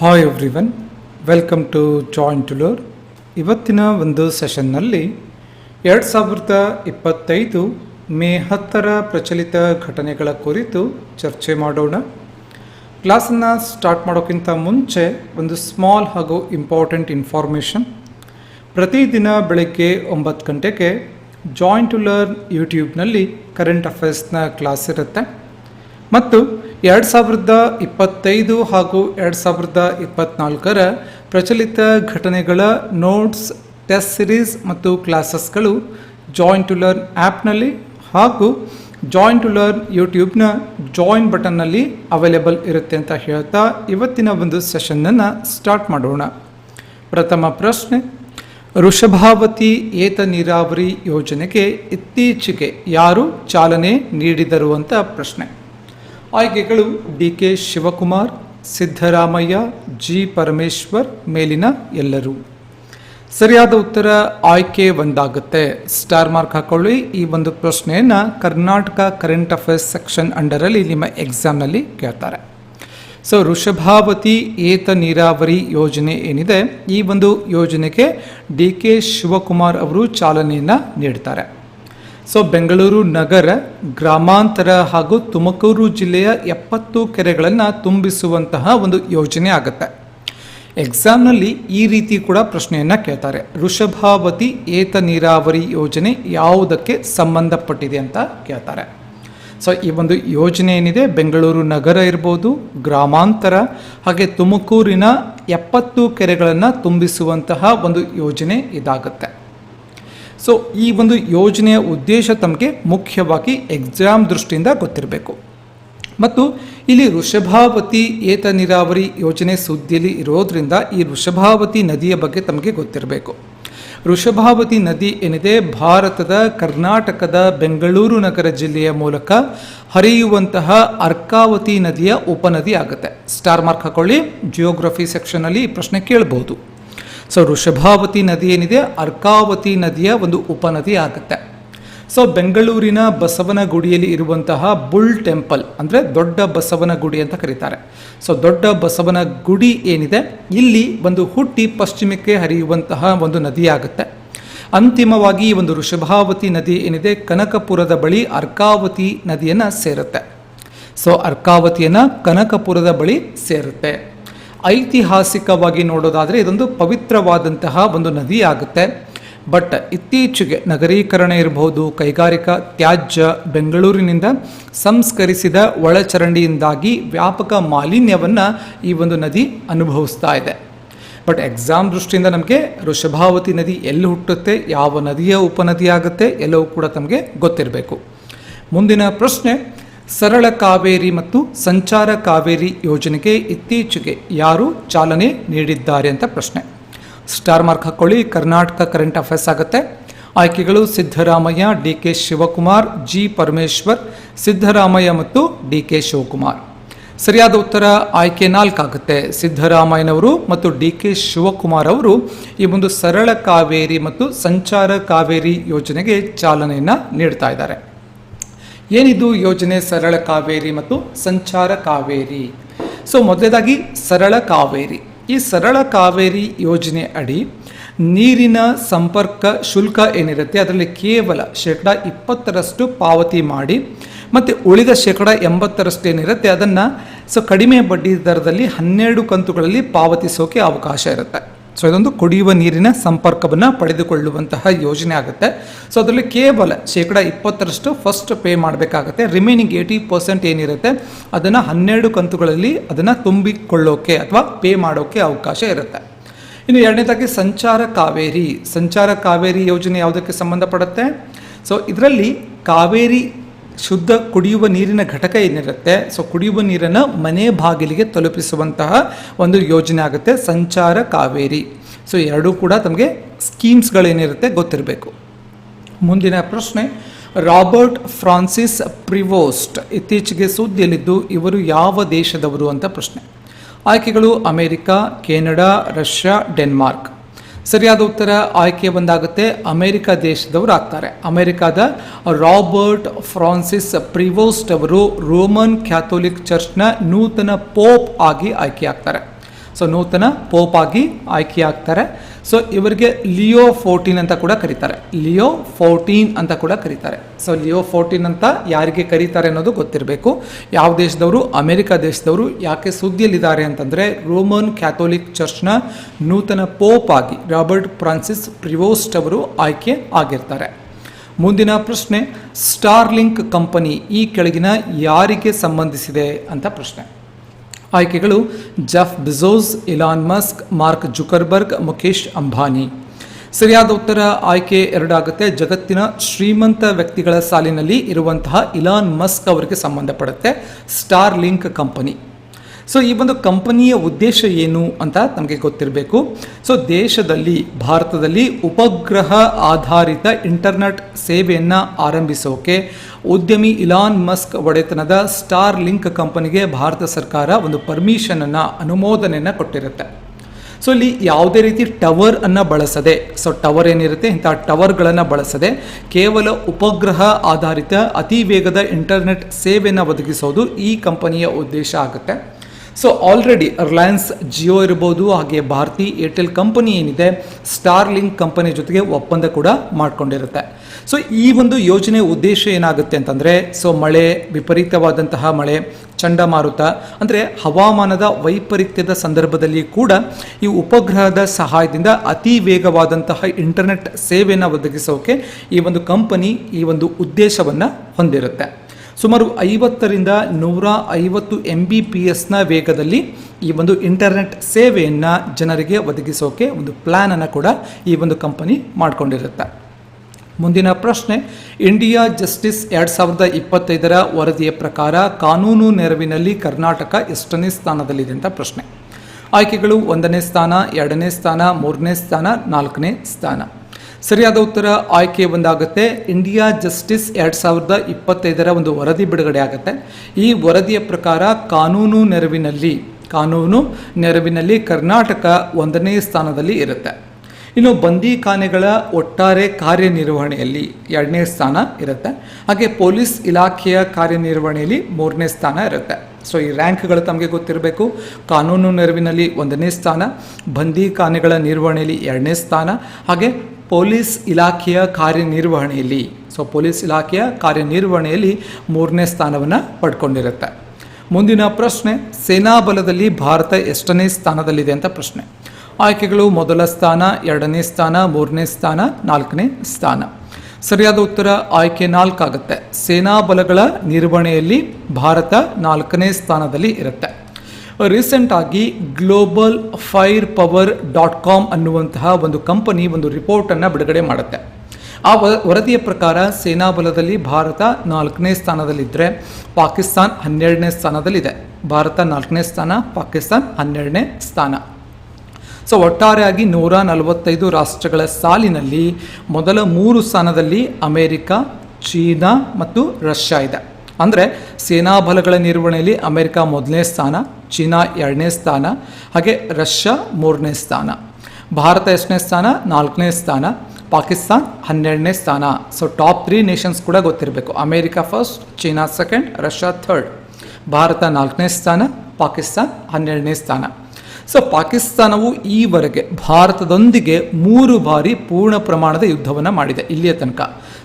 Hi everyone welcome to join to learn ಇವತ್ತಿನ ಒಂದು ಸೆಷನ್ನಲ್ಲಿ ಎರಡು ಸಾವಿರದ ಇಪ್ಪತ್ತೈದು ಮೇ ಹತ್ತರ ಪ್ರಚಲಿತ ಘಟನೆಗಳ ಕುರಿತು ಚರ್ಚೆ ಮಾಡೋಣ. ಕ್ಲಾಸನ್ನು ಸ್ಟಾರ್ಟ್ ಮಾಡೋಕ್ಕಿಂತ ಮುಂಚೆ ಒಂದು ಸ್ಮಾಲ್ ಹಾಗೂ ಇಂಪಾರ್ಟೆಂಟ್ ಇನ್ಫಾರ್ಮೇಷನ್ ಪ್ರತಿದಿನ ಬೆಳಗ್ಗೆ ಒಂಬತ್ತು ಗಂಟೆಗೆ ಜಾಯಿಂಟ್ ಟು ಲರ್ನ್ ಯೂಟ್ಯೂಬ್ನಲ್ಲಿ ಕರೆಂಟ್ ಅಫೇರ್ಸ್ನ ಕ್ಲಾಸ್ ಇರುತ್ತೆ. ಮತ್ತು ಎರಡು ಸಾವಿರದ ಇಪ್ಪತ್ತೈದು ಹಾಗೂ ಎರಡು ಸಾವಿರದ ಇಪ್ಪತ್ತ್ನಾಲ್ಕರ ಪ್ರಚಲಿತ ಘಟನೆಗಳ ನೋಟ್ಸ್, ಟೆಸ್ಟ್ ಸಿರೀಸ್ ಮತ್ತು ಕ್ಲಾಸಸ್ಗಳು ಜಾಯಿನ್ ಟು ಲರ್ನ್ ಆ್ಯಪ್ನಲ್ಲಿ ಹಾಗೂ ಜಾಯಿನ್ ಟು ಲರ್ನ್ ಯೂಟ್ಯೂಬ್ನ ಜಾಯಿನ್ ಬಟನ್ನಲ್ಲಿ ಅವೈಲೇಬಲ್ ಇರುತ್ತೆ ಅಂತ ಹೇಳ್ತಾ ಇವತ್ತಿನ ಒಂದು ಸೆಷನ್ನನ್ನು ಸ್ಟಾರ್ಟ್ ಮಾಡೋಣ. ಪ್ರಥಮ ಪ್ರಶ್ನೆ ವೃಷಭಾವತಿ ಏತ ನೀರಾವರಿ ಯೋಜನೆಗೆ ಇತ್ತೀಚೆಗೆ ಯಾರು ಚಾಲನೆ ನೀಡಿದರು ಅಂತ ಪ್ರಶ್ನೆ. ಆಯ್ಕೆಗಳು D K Shivakumar, Siddaramaiah, G Parameshwar ಮೇಲಿನ ಎಲ್ಲರೂ. ಸರಿಯಾದ ಉತ್ತರ ಆಯ್ಕೆ ಒಂದಾಗುತ್ತೆ. ಸ್ಟಾರ್ ಮಾರ್ಕ್ ಹಾಕೊಳ್ಳಿ. ಈ ಒಂದು ಪ್ರಶ್ನೆಯನ್ನು ಕರ್ನಾಟಕ ಕರೆಂಟ್ ಅಫೇರ್ಸ್ ಸೆಕ್ಷನ್ ಅಂಡರಲ್ಲಿ ನಿಮ್ಮ ಎಕ್ಸಾಮ್ನಲ್ಲಿ ಕೇಳ್ತಾರೆ. ಸೊ ವೃಷಭಾವತಿ ಏತ ನೀರಾವರಿ ಯೋಜನೆ ಏನಿದೆ? ಈ ಒಂದು ಯೋಜನೆಗೆ ಡಿ ಕೆ ಶಿವಕುಮಾರ್ ಅವರು ಚಾಲನೆಯನ್ನು ನೀಡ್ತಾರೆ. ಸೊ ಬೆಂಗಳೂರು ನಗರ ಗ್ರಾಮಾಂತರ ಹಾಗೂ ತುಮಕೂರು ಜಿಲ್ಲೆಯ ಎಪ್ಪತ್ತು ಕೆರೆಗಳನ್ನು ತುಂಬಿಸುವಂತಹ ಒಂದು ಯೋಜನೆ ಆಗುತ್ತೆ. ಎಕ್ಸಾಮ್ನಲ್ಲಿ ಈ ರೀತಿ ಕೂಡ ಪ್ರಶ್ನೆಯನ್ನು ಕೇಳ್ತಾರೆ. ವೃಷಭಾವತಿ ಏತ ನೀರಾವರಿ ಯೋಜನೆ ಯಾವುದಕ್ಕೆ ಸಂಬಂಧಪಟ್ಟಿದೆ ಅಂತ ಕೇಳ್ತಾರೆ. ಸೊ ಈ ಒಂದು ಯೋಜನೆ ಏನಿದೆ? ಬೆಂಗಳೂರು ನಗರ ಇರ್ಬೋದು, ಗ್ರಾಮಾಂತರ ಹಾಗೆ ತುಮಕೂರಿನ ಎಪ್ಪತ್ತು ಕೆರೆಗಳನ್ನು ತುಂಬಿಸುವಂತಹ ಒಂದು ಯೋಜನೆ ಇದಾಗುತ್ತೆ. ಸೊ ಈ ಒಂದು ಯೋಜನೆಯ ಉದ್ದೇಶ ತಮಗೆ ಮುಖ್ಯವಾಗಿ ಎಕ್ಸಾಮ್ ದೃಷ್ಟಿಯಿಂದ ಗೊತ್ತಿರಬೇಕು. ಮತ್ತು ಇಲ್ಲಿ ವೃಷಭಾವತಿ ಏತ ನೀರಾವರಿ ಯೋಜನೆ ಸುದ್ದಿಯಲ್ಲಿ ಇರೋದ್ರಿಂದ ಈ ವೃಷಭಾವತಿ ನದಿಯ ಬಗ್ಗೆ ತಮಗೆ ಗೊತ್ತಿರಬೇಕು. ವೃಷಭಾವತಿ ನದಿ ಏನಿದೆ? ಭಾರತದ ಕರ್ನಾಟಕದ ಬೆಂಗಳೂರು ನಗರ ಜಿಲ್ಲೆಯ ಮೂಲಕ ಹರಿಯುವಂತಹ ಅರ್ಕಾವತಿ ನದಿಯ ಉಪನದಿ ಆಗುತ್ತೆ. ಸ್ಟಾರ್ ಮಾರ್ಕ್ ಹಾಕೊಳ್ಳಿ ಜಿಯೋಗ್ರಫಿ ಸೆಕ್ಷನಲ್ಲಿ ಪ್ರಶ್ನೆ ಕೇಳಬಹುದು ಸೊ ವೃಷಭಾವತಿ ನದಿ ಏನಿದೆ? ಅರ್ಕಾವತಿ ನದಿಯ ಒಂದು ಉಪನದಿ ಆಗುತ್ತೆ. ಸೊ ಬೆಂಗಳೂರಿನ ಬಸವನ ಗುಡಿಯಲ್ಲಿ ಇರುವಂತಹ ಬುಲ್ ಟೆಂಪಲ್ ಅಂದರೆ ದೊಡ್ಡ ಬಸವನ ಗುಡಿ ಅಂತ ಕರೀತಾರೆ. ಸೊ ದೊಡ್ಡ ಬಸವನ ಗುಡಿ ಏನಿದೆ? ಇಲ್ಲಿ ಒಂದು ಹುಟ್ಟಿ ಪಶ್ಚಿಮಕ್ಕೆ ಹರಿಯುವಂತಹ ಒಂದು ನದಿ ಆಗುತ್ತೆ. ಅಂತಿಮವಾಗಿ ಈ ಒಂದು ವೃಷಭಾವತಿ ನದಿ ಏನಿದೆ? ಕನಕಪುರದ ಬಳಿ ಅರ್ಕಾವತಿ ನದಿಯನ್ನು ಸೇರುತ್ತೆ. ಸೊ ಅರ್ಕಾವತಿಯನ್ನು ಕನಕಪುರದ ಬಳಿ ಸೇರುತ್ತೆ. ಐತಿಹಾಸಿಕವಾಗಿ ನೋಡೋದಾದರೆ ಇದೊಂದು ಪವಿತ್ರವಾದಂತಹ ಒಂದು ನದಿ ಆಗುತ್ತೆ ಬಟ್ ಇತ್ತೀಚೆಗೆ ನಗರೀಕರಣ ಇರಬಹುದು, ಕೈಗಾರಿಕಾ ತ್ಯಾಜ್ಯ ಬೆಂಗಳೂರಿನಿಂದ ಸಂಸ್ಕರಿಸಿದ ಒಳಚರಂಡಿಯಿಂದಾಗಿ ವ್ಯಾಪಕ ಮಾಲಿನ್ಯವನ್ನು ಈ ಒಂದು ನದಿ ಅನುಭವಿಸ್ತಾ ಇದೆ. ಬಟ್ ಎಕ್ಸಾಮ್ ದೃಷ್ಟಿಯಿಂದ ನಮಗೆ ವೃಷಭಾವತಿ ನದಿ ಎಲ್ಲಿ ಹುಟ್ಟುತ್ತೆ, ಯಾವ ನದಿಯ ಉಪನದಿ ಆಗುತ್ತೆ ಎಲ್ಲವೂ ಕೂಡ ತಮಗೆ ಗೊತ್ತಿರಬೇಕು. ಮುಂದಿನ ಪ್ರಶ್ನೆ ಸರಳ ಕಾವೇರಿ ಮತ್ತು ಸಂಚಾರ ಕಾವೇರಿ ಯೋಜನೆಗೆ ಇತ್ತೀಚೆಗೆ ಯಾರು ಚಾಲನೆ ನೀಡಿದ್ದಾರೆ ಅಂತ ಪ್ರಶ್ನೆ. ಸ್ಟಾರ್ ಮಾರ್ಕ್ ಹಾಕೊಳ್ಳಿ, ಕರ್ನಾಟಕ ಕರೆಂಟ್ ಅಫೇರ್ಸ್ ಆಗುತ್ತೆ. ಆಯ್ಕೆಗಳು Siddaramaiah, D K Shivakumar, G Parameshwar, Siddaramaiah ಮತ್ತು ಡಿ ಕೆ ಶಿವಕುಮಾರ್. ಸರಿಯಾದ ಉತ್ತರ ಆಯ್ಕೆ ನಾಲ್ಕಾಗುತ್ತೆ ಸಿದ್ದರಾಮಯ್ಯನವರು ಮತ್ತು ಡಿ ಕೆ ಶಿವಕುಮಾರ್ ಅವರು ಈ ಒಂದು ಸರಳ ಕಾವೇರಿ ಮತ್ತು ಸಂಚಾರ ಕಾವೇರಿ ಯೋಜನೆಗೆ ಚಾಲನೆಯನ್ನು ನೀಡ್ತಾ ಇದ್ದಾರೆ. ಏನಿದು ಯೋಜನೆ ಸರಳ ಕಾವೇರಿ ಮತ್ತು ಸಂಚಾರ ಕಾವೇರಿ? ಸೊ ಮೊದಲೇದಾಗಿ ಸರಳ ಕಾವೇರಿ. ಈ ಸರಳ ಕಾವೇರಿ ಯೋಜನೆ ಅಡಿ ನೀರಿನ ಸಂಪರ್ಕ ಶುಲ್ಕ ಏನಿರುತ್ತೆ ಅದರಲ್ಲಿ ಕೇವಲ ಶೇಕಡ ಇಪ್ಪತ್ತರಷ್ಟು ಪಾವತಿ ಮಾಡಿ ಮತ್ತು ಉಳಿದ ಶೇಕಡ ಎಂಬತ್ತರಷ್ಟು ಏನಿರುತ್ತೆ ಅದನ್ನು ಸೊ ಕಡಿಮೆ ಬಡ್ಡಿ ದರದಲ್ಲಿ ಹನ್ನೆರಡು ಕಂತುಗಳಲ್ಲಿ ಪಾವತಿಸೋಕೆ ಅವಕಾಶ ಇರುತ್ತೆ. ಸೊ ಇದೊಂದು ಕುಡಿಯುವ ನೀರಿನ ಸಂಪರ್ಕವನ್ನು ಪಡೆದುಕೊಳ್ಳುವಂತಹ ಯೋಜನೆ ಆಗುತ್ತೆ. ಸೊ ಅದರಲ್ಲಿ ಕೇವಲ ಶೇಕಡ ಇಪ್ಪತ್ತರಷ್ಟು ಫಸ್ಟ್ ಪೇ ಮಾಡಬೇಕಾಗುತ್ತೆ. ರಿಮೈನಿಂಗ್ ಏಯ್ಟಿ ಪರ್ಸೆಂಟ್ ಏನಿರುತ್ತೆ, ಅದನ್ನು ಹನ್ನೆರಡು ಕಂತುಗಳಲ್ಲಿ ಅದನ್ನು ತುಂಬಿಕೊಳ್ಳೋಕೆ ಅಥವಾ ಪೇ ಮಾಡೋಕ್ಕೆ ಅವಕಾಶ ಇರುತ್ತೆ. ಇನ್ನು ಎರಡನೇದಾಗಿ ಸಂಚಾರ ಕಾವೇರಿ. ಸಂಚಾರ ಕಾವೇರಿ ಯೋಜನೆ ಯಾವುದಕ್ಕೆ ಸಂಬಂಧಪಡುತ್ತೆ? ಸೊ ಇದರಲ್ಲಿ ಕಾವೇರಿ ಶುದ್ಧ ಕುಡಿಯುವ ನೀರಿನ ಘಟಕ ಏನಿರುತ್ತೆ? ಸೊ ಕುಡಿಯುವ ನೀರನ್ನು ಮನೆ ಬಾಗಿಲಿಗೆ ತಲುಪಿಸುವಂತಹ ಒಂದು ಯೋಜನೆ ಆಗುತ್ತೆ, ಸಂಚಾರ ಕಾವೇರಿ. ಸೊ ಎರಡೂ ಕೂಡ ತಮಗೆ ಸ್ಕೀಮ್ಸ್ಗಳೇನಿರುತ್ತೆ ಗೊತ್ತಿರಬೇಕು. ಮುಂದಿನ ಪ್ರಶ್ನೆ, ರಾಬರ್ಟ್ ಫ್ರಾನ್ಸಿಸ್ ಪ್ರಿವೋಸ್ಟ್ ಇತ್ತೀಚೆಗೆ ಸುದ್ದಿಯಲ್ಲಿದ್ದು, ಇವರು ಯಾವ ದೇಶದವರು ಅಂತ ಪ್ರಶ್ನೆ. ಆಯ್ಕೆಗಳು ಅಮೆರಿಕ, ಕೆನಡಾ, ರಷ್ಯಾ, ಡೆನ್ಮಾರ್ಕ್. ಸರಿಯಾದ ಉತ್ತರ ಆಯ್ಕೆ ಬಂದಾಗುತ್ತೆ. ಅಮೆರಿಕ ದೇಶದವರು ಆಗ್ತಾರೆ. ಅಮೆರಿಕದ ರಾಬರ್ಟ್ ಫ್ರಾನ್ಸಿಸ್ ಪ್ರಿವೋಸ್ಟ್ ಅವರು ರೋಮನ್ ಕ್ಯಾಥೋಲಿಕ್ ಚರ್ಚ್ನ ನೂತನ ಪೋಪ್ ಆಗಿ ಆಯ್ಕೆ ಆಗ್ತಾರೆ ಸೊ ನೂತನ ಪೋಪ್ ಆಗಿ ಆಯ್ಕೆಯಾಗ್ತಾರೆ. ಸೊ ಇವರಿಗೆ ಲಿಯೋ ಫೋರ್ಟೀನ್ ಅಂತ ಕೂಡ ಕರೀತಾರೆ. ಲಿಯೋ ಫೋರ್ಟೀನ್ ಅಂತ ಕೂಡ ಕರೀತಾರೆ. ಸೊ ಲಿಯೋ ಫೋರ್ಟೀನ್ ಅಂತ ಯಾರಿಗೆ ಕರೀತಾರೆ ಅನ್ನೋದು ಗೊತ್ತಿರಬೇಕು. ಯಾವ ದೇಶದವರು? ಅಮೆರಿಕ ದೇಶದವರು. ಯಾಕೆ ಸುದ್ದಿಯಲ್ಲಿದ್ದಾರೆ ಅಂತಂದರೆ, ರೋಮನ್ ಕ್ಯಾಥೋಲಿಕ್ ಚರ್ಚ್ನ ನೂತನ ಪೋಪ್ ಆಗಿ ರಾಬರ್ಟ್ ಫ್ರಾನ್ಸಿಸ್ ಪ್ರಿವೋಸ್ಟ್ ಅವರು ಆಯ್ಕೆ ಆಗಿರ್ತಾರೆ. ಮುಂದಿನ ಪ್ರಶ್ನೆ, ಸ್ಟಾರ್ಲಿಂಕ್ ಕಂಪನಿ ಈ ಕೆಳಗಿನ ಯಾರಿಗೆ ಸಂಬಂಧಿಸಿದೆ ಅಂತ ಪ್ರಶ್ನೆ. ಆಯ್ಕೆಗಳು Jeff Bezos, Elon Musk, Mark Zuckerberg Mukesh Ambani. ಸರಿಯಾದ ಉತ್ತರ ಆಯ್ಕೆ ಎರಡಾಗುತ್ತೆ. ಜಗತ್ತಿನ ಶ್ರೀಮಂತ ವ್ಯಕ್ತಿಗಳ ಸಾಲಿನಲ್ಲಿ ಇರುವಂತಹ ಇಲಾನ್ ಮಸ್ಕ್ ಅವರಿಗೆ ಸಂಬಂಧಪಡುತ್ತೆ. Starlink company. ಸೊ ಈ ಒಂದು ಕಂಪನಿಯ ಉದ್ದೇಶ ಏನು ಅಂತ ನಮಗೆ ಗೊತ್ತಿರಬೇಕು. ಸೊ ದೇಶದಲ್ಲಿ, ಭಾರತದಲ್ಲಿ ಉಪಗ್ರಹ ಆಧಾರಿತ ಇಂಟರ್ನೆಟ್ ಸೇವೆಯನ್ನು ಆರಂಭಿಸೋಕೆ ಉದ್ಯಮಿ ಇಲಾನ್ ಮಸ್ಕ್ ಒಡೆತನದ ಸ್ಟಾರ್ ಲಿಂಕ್ ಕಂಪನಿಗೆ ಭಾರತ ಸರ್ಕಾರ ಒಂದು ಪರ್ಮಿಷನನ್ನು ಅನುಮೋದನೆಯನ್ನು ಕೊಟ್ಟಿರುತ್ತೆ. ಸೊ ಇಲ್ಲಿ ಯಾವುದೇ ರೀತಿ ಟವರ್ ಅನ್ನು ಬಳಸದೆ ಸೊ ಟವರ್ ಏನಿರುತ್ತೆ, ಇಂಥ ಟವರ್ಗಳನ್ನು ಬಳಸದೆ ಕೇವಲ ಉಪಗ್ರಹ ಆಧಾರಿತ ಅತಿ ವೇಗದ ಇಂಟರ್ನೆಟ್ ಸೇವೆಯನ್ನು ಒದಗಿಸೋದು ಈ ಕಂಪನಿಯ ಉದ್ದೇಶ ಆಗುತ್ತೆ. ಸೊ ಆಲ್ರೆಡಿ ರಿಲಯನ್ಸ್ ಜಿಯೋ ಇರ್ಬೋದು, ಹಾಗೆ ಭಾರತಿ ಏರ್ಟೆಲ್ ಕಂಪನಿ ಏನಿದೆ ಸ್ಟಾರ್ ಲಿಂಕ್ ಕಂಪನಿ ಜೊತೆಗೆ ಒಪ್ಪಂದ ಕೂಡ ಮಾಡ್ಕೊಂಡಿರುತ್ತೆ. ಸೊ ಈ ಒಂದು ಯೋಜನೆ ಉದ್ದೇಶ ಏನಾಗುತ್ತೆ ಅಂತಂದರೆ ಸೊ ಮಳೆ, ವಿಪರೀತವಾದಂತಹ ಮಳೆ, ಚಂಡಮಾರುತ, ಅಂದರೆ ಹವಾಮಾನದ ವೈಪರೀತ್ಯದ ಸಂದರ್ಭದಲ್ಲಿ ಕೂಡ ಈ ಉಪಗ್ರಹದ ಸಹಾಯದಿಂದ ಅತಿ ವೇಗವಾದಂತಹ ಇಂಟರ್ನೆಟ್ ಸೇವೆಯನ್ನು ಒದಗಿಸೋಕೆ ಈ ಒಂದು ಕಂಪನಿ ಈ ಒಂದು ಉದ್ದೇಶವನ್ನು ಹೊಂದಿರುತ್ತೆ. ಸುಮಾರು ಐವತ್ತರಿಂದ ನೂರ ಐವತ್ತು ಎಂ ಬಿ ಪಿ ಎಸ್ನ ವೇಗದಲ್ಲಿ ಈ ಒಂದು ಇಂಟರ್ನೆಟ್ ಸೇವೆಯನ್ನು ಜನರಿಗೆ ಒದಗಿಸೋಕೆ ಒಂದು ಪ್ಲ್ಯಾನನ್ನು ಕೂಡ ಈ ಒಂದು ಕಂಪನಿ ಮಾಡಿಕೊಂಡಿರುತ್ತೆ. ಮುಂದಿನ ಪ್ರಶ್ನೆ ಇಂಡಿಯಾ ಜಸ್ಟಿಸ್ ಎರಡು ಸಾವಿರದ ಇಪ್ಪತ್ತೈದರ ವರದಿಯ ಪ್ರಕಾರ ಕಾನೂನು ನೆರವಿನಲ್ಲಿ ಕರ್ನಾಟಕ ಎಷ್ಟನೇ ಸ್ಥಾನದಲ್ಲಿದೆ ಅಂತ ಪ್ರಶ್ನೆ. ಆಯ್ಕೆಗಳು ಒಂದನೇ ಸ್ಥಾನ, ಎರಡನೇ ಸ್ಥಾನ, ಮೂರನೇ ಸ್ಥಾನ, ನಾಲ್ಕನೇ ಸ್ಥಾನ. ಸರಿಯಾದ ಉತ್ತರ ಆಯ್ಕೆ ಒಂದಾಗುತ್ತೆ. ಇಂಡಿಯಾ ಜಸ್ಟಿಸ್ ಎರಡು ಸಾವಿರದ ಇಪ್ಪತ್ತೈದರ ಒಂದು ವರದಿ ಬಿಡುಗಡೆ ಆಗುತ್ತೆ. ಈ ವರದಿಯ ಪ್ರಕಾರ ಕಾನೂನು ನೆರವಿನಲ್ಲಿ ಕಾನೂನು ನೆರವಿನಲ್ಲಿ ಕರ್ನಾಟಕ ಒಂದನೇ ಸ್ಥಾನದಲ್ಲಿ ಇರುತ್ತೆ. ಇನ್ನು ಬಂದಿಖಾನೆಗಳ ಒಟ್ಟಾರೆ ಕಾರ್ಯನಿರ್ವಹಣೆಯಲ್ಲಿ ಎರಡನೇ ಸ್ಥಾನ ಇರುತ್ತೆ. ಹಾಗೆ ಪೊಲೀಸ್ ಇಲಾಖೆಯ ಕಾರ್ಯನಿರ್ವಹಣೆಯಲ್ಲಿ ಮೂರನೇ ಸ್ಥಾನ ಇರುತ್ತೆ. ಸೊ ಈ ರ್ಯಾಂಕ್ಗಳು ತಮಗೆ ಗೊತ್ತಿರಬೇಕು. ಕಾನೂನು ನೆರವಿನಲ್ಲಿ ಒಂದನೇ ಸ್ಥಾನ ಬಂದಿಖಾನೆಗಳ ನಿರ್ವಹಣೆಯಲ್ಲಿ ಎರಡನೇ ಸ್ಥಾನ, ಹಾಗೆ ಪೊಲೀಸ್ ಇಲಾಖೆಯ ಕಾರ್ಯನಿರ್ವಹಣೆಯಲ್ಲಿ. ಸೊ ಪೊಲೀಸ್ ಇಲಾಖೆಯ ಕಾರ್ಯನಿರ್ವಹಣೆಯಲ್ಲಿ ಮೂರನೇ ಸ್ಥಾನವನ್ನು ಪಡ್ಕೊಂಡಿರುತ್ತೆ. ಮುಂದಿನ ಪ್ರಶ್ನೆ, ಸೇನಾ ಬಲದಲ್ಲಿ ಭಾರತ ಎಷ್ಟನೇ ಸ್ಥಾನದಲ್ಲಿದೆ ಅಂತ ಪ್ರಶ್ನೆ. ಆಯ್ಕೆಗಳು ಮೊದಲ ಸ್ಥಾನ, ಎರಡನೇ ಸ್ಥಾನ, ಮೂರನೇ ಸ್ಥಾನ, ನಾಲ್ಕನೇ ಸ್ಥಾನ. ಸರಿಯಾದ ಉತ್ತರ, ಆಯ್ಕೆ ನಾಲ್ಕಾಗುತ್ತೆ. ಸೇನಾ ಬಲಗಳ ನಿರ್ವಹಣೆಯಲ್ಲಿ ಭಾರತ ನಾಲ್ಕನೇ ಸ್ಥಾನದಲ್ಲಿ ಇರುತ್ತೆ. ರೀಸೆಂಟ್ ಆಗಿ global fire power dot com ಅನ್ನುವಂತಹ ಒಂದು ಕಂಪನಿ ಒಂದು ರಿಪೋರ್ಟನ್ನು ಬಿಡುಗಡೆ ಮಾಡುತ್ತೆ. ಆ ವರದಿಯ ಪ್ರಕಾರ ಸೇನಾ ಬಲದಲ್ಲಿ ಭಾರತ ನಾಲ್ಕನೇ ಸ್ಥಾನದಲ್ಲಿದ್ದರೆ ಪಾಕಿಸ್ತಾನ್ ಹನ್ನೆರಡನೇ ಸ್ಥಾನದಲ್ಲಿದೆ. ಭಾರತ ನಾಲ್ಕನೇ ಸ್ಥಾನ, ಪಾಕಿಸ್ತಾನ್ ಹನ್ನೆರಡನೇ ಸ್ಥಾನ. ಸೊ ಒಟ್ಟಾರೆಯಾಗಿ ನೂರ ನಲವತ್ತೈದು ರಾಷ್ಟ್ರಗಳ ಸಾಲಿನಲ್ಲಿ ಮೊದಲ ಮೂರು ಸ್ಥಾನದಲ್ಲಿ ಅಮೇರಿಕ, ಚೀನಾ ಮತ್ತು ರಷ್ಯಾ ಇದೆ. ಅಂದರೆ ಸೇನಾ ಬಲಗಳ ನಿರ್ವಹಣೆಯಲ್ಲಿ ಅಮೆರಿಕ ಮೊದಲನೇ ಸ್ಥಾನ, ಚೀನಾ ಎರಡನೇ ಸ್ಥಾನ, ಹಾಗೆ ರಷ್ಯಾ ಮೂರನೇ ಸ್ಥಾನ. ಭಾರತ ಎಷ್ಟನೇ ಸ್ಥಾನ? ನಾಲ್ಕನೇ ಸ್ಥಾನ. ಪಾಕಿಸ್ತಾನ್ ಹನ್ನೆರಡನೇ ಸ್ಥಾನ. ಸೊ ಟಾಪ್ ತ್ರೀ ನೇಷನ್ಸ್ ಕೂಡ ಗೊತ್ತಿರಬೇಕು. America first China second Russia third Bharat ನಾಲ್ಕನೇ ಸ್ಥಾನ, ಪಾಕಿಸ್ತಾನ್ ಹನ್ನೆರಡನೇ ಸ್ಥಾನ. ಸೊ ಪಾಕಿಸ್ತಾನವು ಈವರೆಗೆ ಭಾರತದೊಂದಿಗೆ ಮೂರು ಬಾರಿ ಪೂರ್ಣ ಪ್ರಮಾಣದ ಯುದ್ಧವನ್ನು ಮಾಡಿದೆ, ಇಲ್ಲಿಯ ತನಕ.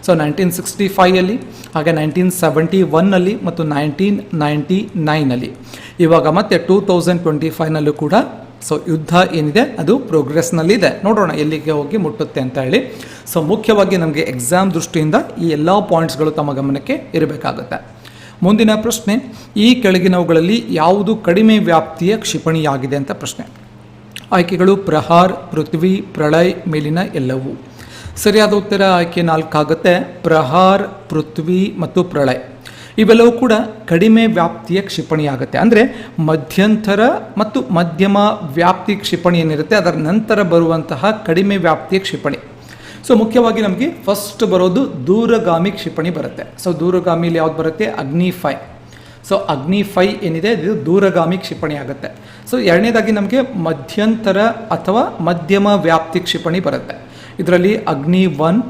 ಸೊ ನೈನ್ಟೀನ್ ಸಿಕ್ಸ್ಟಿ ಫೈವಲ್ಲಿ ಹಾಗೆ ನೈನ್ಟೀನ್ ಸೆವೆಂಟಿ ಒನ್ನಲ್ಲಿ ಮತ್ತು ನೈನ್ಟೀನ್ ನೈಂಟಿ ನೈನಲ್ಲಿ ಇವಾಗ ಮತ್ತೆ ಟೂ ತೌಸಂಡ್ ಟ್ವೆಂಟಿ ಫೈವ್ನಲ್ಲೂ ಕೂಡ ಸೊ ಯುದ್ಧ ಏನಿದೆ, ಅದು ಪ್ರೋಗ್ರೆಸ್ನಲ್ಲಿದೆ. ನೋಡೋಣ ಎಲ್ಲಿಗೆ ಹೋಗಿ ಮುಟ್ಟುತ್ತೆ ಅಂತ ಹೇಳಿ. ಸೊ ಮುಖ್ಯವಾಗಿ ನಮಗೆ ಎಕ್ಸಾಮ್ ದೃಷ್ಟಿಯಿಂದ ಈ ಎಲ್ಲ ಪಾಯಿಂಟ್ಸ್ಗಳು ತಮ್ಮ ಗಮನಕ್ಕೆ ಇರಬೇಕಾಗುತ್ತೆ. ಮುಂದಿನ ಪ್ರಶ್ನೆ, ಈ ಕೆಳಗಿನವುಗಳಲ್ಲಿ ಯಾವುದು ಕಡಿಮೆ ವ್ಯಾಪ್ತಿಯ ಕ್ಷಿಪಣಿಯಾಗಿದೆ ಅಂತ ಪ್ರಶ್ನೆ. ಆಯ್ಕೆಗಳು ಪ್ರಹಾರ್, ಪೃಥ್ವಿ, ಪ್ರಳಯ್ ಮೇಲಿನ ಎಲ್ಲವೂ. ಸರಿಯಾದ ಉತ್ತರ ಆಯ್ಕೆ ನಾಲ್ಕಾಗುತ್ತೆ. ಪ್ರಹಾರ್, ಪೃಥ್ವಿ ಮತ್ತು ಪ್ರಳಯ್. ಇವೆಲ್ಲವೂ ಕೂಡ ಕಡಿಮೆ ವ್ಯಾಪ್ತಿಯ ಕ್ಷಿಪಣಿಯಾಗುತ್ತೆ. ಅಂದರೆ ಮಧ್ಯಂತರ ಮತ್ತು ಮಧ್ಯಮ ವ್ಯಾಪ್ತಿ ಕ್ಷಿಪಣಿ ಏನಿರುತ್ತೆ, ಅದರ ನಂತರ ಬರುವಂತಹ ಕಡಿಮೆ ವ್ಯಾಪ್ತಿಯ ಕ್ಷಿಪಣಿ. ಸೊ ಮುಖ್ಯವಾಗಿ ನಮಗೆ ಫಸ್ಟ್ ಬರೋದು ದೂರಗಾಮಿ ಕ್ಷಿಪಣಿ ಬರುತ್ತೆ. ಸೊ ದೂರಗಾಮಿಲಿ ಯಾವ್ದು ಬರುತ್ತೆ? ಅಗ್ನಿ ಫೈ. ಸೊ ಅಗ್ನಿ ಫೈ ಏನಿದೆ? ಇದು ದೂರಗಾಮಿ ಕ್ಷಿಪಣಿ ಆಗುತ್ತೆ. ಸೊ ಎರಡನೇದಾಗಿ ನಮಗೆ ಮಧ್ಯಂತರ ಅಥವಾ ಮಧ್ಯಮ ವ್ಯಾಪ್ತಿ ಕ್ಷಿಪಣಿ ಬರುತ್ತೆ. ಇದರಲ್ಲಿ ಅಗ್ನಿ ಒನ್,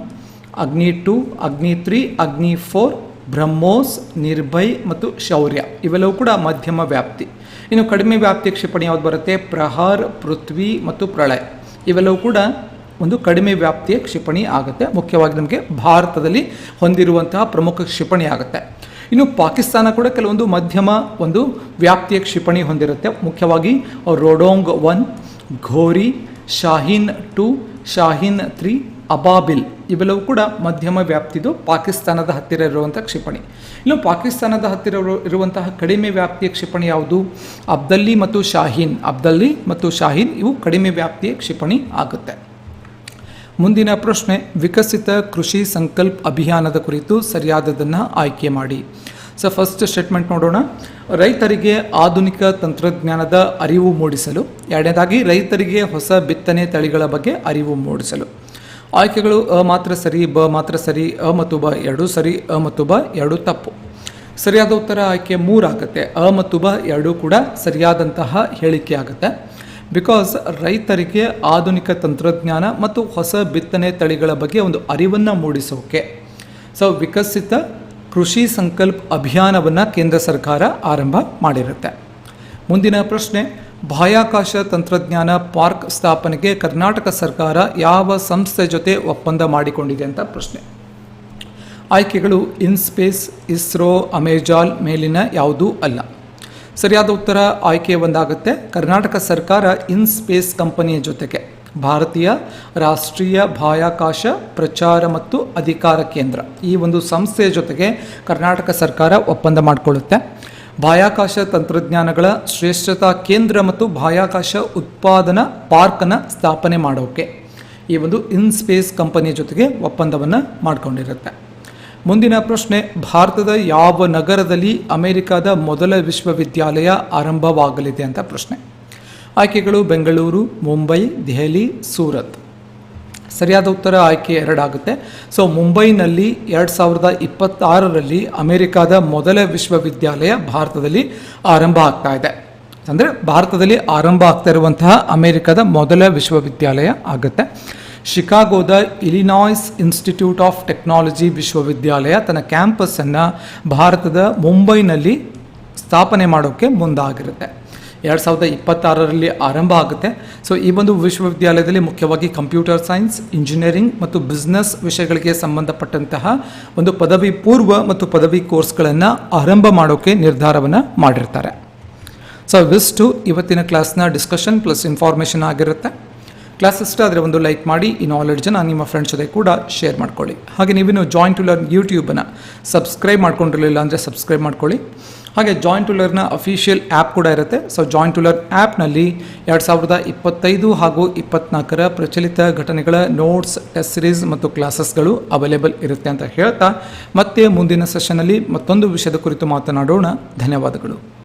ಅಗ್ನಿ ಟು, ಅಗ್ನಿ ತ್ರೀ, ಅಗ್ನಿ ಫೋರ್, ಬ್ರಹ್ಮೋಸ್, ನಿರ್ಭಯ್ ಮತ್ತು ಶೌರ್ಯ. ಇವೆಲ್ಲವೂ ಕೂಡ ಮಧ್ಯಮ ವ್ಯಾಪ್ತಿ. ಇನ್ನು ಕಡಿಮೆ ವ್ಯಾಪ್ತಿಯ ಕ್ಷಿಪಣಿ ಯಾವ್ದು ಬರುತ್ತೆ? ಪ್ರಹಾರ್, ಪೃಥ್ವಿ ಮತ್ತು ಪ್ರಳಯ. ಇವೆಲ್ಲವೂ ಕೂಡ ಒಂದು ಕಡಿಮೆ ವ್ಯಾಪ್ತಿಯ ಕ್ಷಿಪಣಿ ಆಗುತ್ತೆ. ಮುಖ್ಯವಾಗಿ ನಮಗೆ ಭಾರತದಲ್ಲಿ ಹೊಂದಿರುವಂತಹ ಪ್ರಮುಖ ಕ್ಷಿಪಣಿ ಆಗುತ್ತೆ. ಇನ್ನು ಪಾಕಿಸ್ತಾನ ಕೂಡ ಕೆಲವೊಂದು ಮಧ್ಯಮ ಒಂದು ವ್ಯಾಪ್ತಿಯ ಕ್ಷಿಪಣಿ ಹೊಂದಿರುತ್ತೆ. ಮುಖ್ಯವಾಗಿ Rodong one, Ghauri Shaheen two Shaheen three Ababeel ಇವೆಲ್ಲವೂ ಕೂಡ ಮಧ್ಯಮ ವ್ಯಾಪ್ತಿದು, ಪಾಕಿಸ್ತಾನದ ಹತ್ತಿರ ಇರುವಂಥ ಕ್ಷಿಪಣಿ. ಇನ್ನು ಪಾಕಿಸ್ತಾನದ ಹತ್ತಿರ ಇರು- ಇರುವಂತಹ ಕಡಿಮೆ ವ್ಯಾಪ್ತಿಯ ಕ್ಷಿಪಣಿ ಯಾವುದು? ಅಬ್ದಲ್ಲಿ ಮತ್ತು ಶಾಹೀನ್. ಅಬ್ದಲ್ಲಿ ಮತ್ತು ಶಾಹೀನ್ ಇವು ಕಡಿಮೆ ವ್ಯಾಪ್ತಿಯ ಕ್ಷಿಪಣಿ ಆಗುತ್ತೆ. ಮುಂದಿನ ಪ್ರಶ್ನೆ, ವಿಕಸಿತ ಕೃಷಿ ಸಂಕಲ್ಪ ಅಭಿಯಾನದ ಕುರಿತು ಸರಿಯಾದದನ್ನು ಆಯ್ಕೆ ಮಾಡಿ. ಸೊ ಫಸ್ಟ್ ಸ್ಟೇಟ್ಮೆಂಟ್ ನೋಡೋಣ. ರೈತರಿಗೆ ಆಧುನಿಕ ತಂತ್ರಜ್ಞಾನದ ಅರಿವು ಮೂಡಿಸಲು, ಎರಡನೇದಾಗಿ ರೈತರಿಗೆ ಹೊಸ ಬಿತ್ತನೆ ತಳಿಗಳ ಬಗ್ಗೆ ಅರಿವು ಮೂಡಿಸಲು. ಆಯ್ಕೆಗಳು ಅ ಮಾತ್ರ ಸರಿ, ಬ ಮಾತ್ರ ಸರಿ, ಅ ಮತ್ತು ಬ ಎರಡೂ ಸರಿ, ಅ ಮತ್ತು ಬ ಎರಡೂ ತಪ್ಪು. ಸರಿಯಾದ ಉತ್ತರ ಆಯ್ಕೆ ಮೂರಾಗುತ್ತೆ. ಅ ಮತ್ತು ಬ ಎರಡೂ ಕೂಡ ಸರಿಯಾದಂತಹ ಹೇಳಿಕೆ ಆಗುತ್ತೆ. ಬಿಕಾಸ್ ರೈತರಿಗೆ ಆಧುನಿಕ ತಂತ್ರಜ್ಞಾನ ಮತ್ತು ಹೊಸ ಬಿತ್ತನೆ ತಳಿಗಳ ಬಗ್ಗೆ ಒಂದು ಅರಿವನ್ನು ಮೂಡಿಸೋಕೆ. ಸೊ ವಿಕಸಿತ ಕೃಷಿ ಸಂಕಲ್ಪ ಅಭಿಯಾನವನ್ನು ಕೇಂದ್ರ ಸರ್ಕಾರ ಆರಂಭ ಮಾಡಿರುತ್ತೆ. ಮುಂದಿನ ಪ್ರಶ್ನೆ, ಬಾಹ್ಯಾಕಾಶ ತಂತ್ರಜ್ಞಾನ ಪಾರ್ಕ್ ಸ್ಥಾಪನೆಗೆ ಕರ್ನಾಟಕ ಸರ್ಕಾರ ಯಾವ ಸಂಸ್ಥೆ ಜೊತೆ ಒಪ್ಪಂದ ಮಾಡಿಕೊಂಡಿದೆ ಅಂತ ಪ್ರಶ್ನೆ. ಆಯ್ಕೆಗಳು ಇನ್ಸ್ಪೇಸ್, ಇಸ್ರೋ ಅಮೆಜಾಲ್ ಮೇಲಿನ ಯಾವುದೂ ಅಲ್ಲ. ಸರಿಯಾದ ಉತ್ತರ ಆಯ್ಕೆ ಒಂದಾಗುತ್ತೆ. ಕರ್ನಾಟಕ ಸರ್ಕಾರ ಇನ್ಸ್ಪೇಸ್ ಕಂಪನಿಯ ಜೊತೆಗೆ. ಭಾರತೀಯ ರಾಷ್ಟ್ರೀಯ ಬಾಹ್ಯಾಕಾಶ ಪ್ರಚಾರ ಮತ್ತು ಅಧಿಕಾರ ಕೇಂದ್ರ. ಈ ಒಂದು ಸಂಸ್ಥೆಯ ಜೊತೆಗೆ ಕರ್ನಾಟಕ ಸರ್ಕಾರ ಒಪ್ಪಂದ ಮಾಡಿಕೊಳ್ಳುತ್ತೆ. ಬಾಹ್ಯಾಕಾಶ ತಂತ್ರಜ್ಞಾನಗಳ ಶ್ರೇಷ್ಠತಾ ಕೇಂದ್ರ ಮತ್ತು ಬಾಹ್ಯಾಕಾಶ ಉತ್ಪಾದನಾ ಪಾರ್ಕನ್ನು ಸ್ಥಾಪನೆ ಮಾಡೋಕೆ ಈ ಒಂದು ಇನ್ಸ್ಪೇಸ್ ಕಂಪನಿಯ ಜೊತೆಗೆ ಒಪ್ಪಂದವನ್ನು ಮಾಡಿಕೊಂಡಿರುತ್ತೆ. ಮುಂದಿನ ಪ್ರಶ್ನೆ, ಭಾರತದ ಯಾವ ನಗರದಲ್ಲಿ ಅಮೆರಿಕದ ಮೊದಲ ವಿಶ್ವವಿದ್ಯಾಲಯ ಆರಂಭವಾಗಲಿದೆ ಅಂತ ಪ್ರಶ್ನೆ. ಆಯ್ಕೆಗಳು ಬೆಂಗಳೂರು, ಮುಂಬೈ, ದೆಹಲಿ, ಸೂರತ್. ಸರಿಯಾದ ಉತ್ತರ ಆಯ್ಕೆ ಎರಡಾಗುತ್ತೆ. ಸೊ ಮುಂಬೈನಲ್ಲಿ ಎರಡು ಸಾವಿರದ ಇಪ್ಪತ್ತಾರರಲ್ಲಿ ಅಮೆರಿಕದ ಮೊದಲ ವಿಶ್ವವಿದ್ಯಾಲಯ ಭಾರತದಲ್ಲಿ ಆರಂಭ ಆಗ್ತಾ ಇದೆ. ಅಂದರೆ ಭಾರತದಲ್ಲಿ ಆರಂಭ ಆಗ್ತಾ ಇರುವಂತಹ ಅಮೆರಿಕದ ಮೊದಲ ವಿಶ್ವವಿದ್ಯಾಲಯ ಆಗುತ್ತೆ. ಶಿಕಾಗೋದ ಇಲಿನಾಯ್ಸ್ ಇನ್ಸ್ಟಿಟ್ಯೂಟ್ ಆಫ್ ಟೆಕ್ನಾಲಜಿ ವಿಶ್ವವಿದ್ಯಾಲಯ ತನ್ನ ಕ್ಯಾಂಪಸ್ಸನ್ನು ಭಾರತದ ಮುಂಬೈನಲ್ಲಿ ಸ್ಥಾಪನೆ ಮಾಡೋಕ್ಕೆ ಮುಂದಾಗಿರುತ್ತೆ. ಎರಡು ಸಾವಿರದ ಇಪ್ಪತ್ತಾರರಲ್ಲಿ ಆರಂಭ ಆಗುತ್ತೆ. ಸೊ ಈ ಒಂದು ವಿಶ್ವವಿದ್ಯಾಲಯದಲ್ಲಿ ಮುಖ್ಯವಾಗಿ ಕಂಪ್ಯೂಟರ್ ಸೈನ್ಸ್, ಇಂಜಿನಿಯರಿಂಗ್ ಮತ್ತು ಬಿಸ್ನೆಸ್ ವಿಷಯಗಳಿಗೆ ಸಂಬಂಧಪಟ್ಟಂತಹ ಒಂದು ಪದವಿ ಪೂರ್ವ ಮತ್ತು ಪದವಿ ಕೋರ್ಸ್ಗಳನ್ನು ಆರಂಭ ಮಾಡೋಕ್ಕೆ ನಿರ್ಧಾರವನ್ನು ಮಾಡಿರ್ತಾರೆ. ಸೊ ಇವಿಷ್ಟು ಇವತ್ತಿನ ಕ್ಲಾಸ್ನ ಡಿಸ್ಕಷನ್ ಪ್ಲಸ್ ಇನ್ಫಾರ್ಮೇಷನ್ ಆಗಿರುತ್ತೆ. ಕ್ಲಾಸ್ ಇಷ್ಟ ಆದರೆ ಒಂದು ಲೈಕ್ ಮಾಡಿ ಈ ನಾಲೆಡ್ಜನ್ನು ನಿಮ್ಮ ಫ್ರೆಂಡ್ಸ್ ಜೊತೆ ಕೂಡ ಶೇರ್ ಮಾಡ್ಕೊಳ್ಳಿ. ಹಾಗೆ ನೀವಿನ್ನು ಜಾಯಿಂಟ್ ಟು ಲರ್ನ್ ಯೂಟ್ಯೂಬನ್ನು ಸಬ್ಸ್ಕ್ರೈಬ್ ಮಾಡ್ಕೊಂಡಿರಲಿಲ್ಲ ಅಂದರೆ ಸಬ್ಸ್ಕ್ರೈಬ್ ಮಾಡ್ಕೊಳ್ಳಿ. ಹಾಗೆ join to learn official app ಕೂಡ ಇರುತ್ತೆ. ಸೊ ಜಾಯಿಂಟ್ ಟು ಲರ್ನ್ ಆ್ಯಪ್ನಲ್ಲಿ ಎರಡು ಸಾವಿರದ ಇಪ್ಪತ್ತೈದು ಹಾಗೂ ಇಪ್ಪತ್ನಾಲ್ಕರ ಪ್ರಚಲಿತ ಘಟನೆಗಳ ನೋಟ್ಸ್ ಟೆಸ್ಟ್ ಸಿರೀಸ್ ಮತ್ತು ಕ್ಲಾಸಸ್ಗಳು ಅವೈಲೇಬಲ್ ಇರುತ್ತೆ ಅಂತ ಹೇಳ್ತಾ ಮತ್ತೆ ಮುಂದಿನ ಸೆಷನಲ್ಲಿ ಮತ್ತೊಂದು ವಿಷಯದ ಕುರಿತು ಮಾತನಾಡೋಣ. ಧನ್ಯವಾದಗಳು.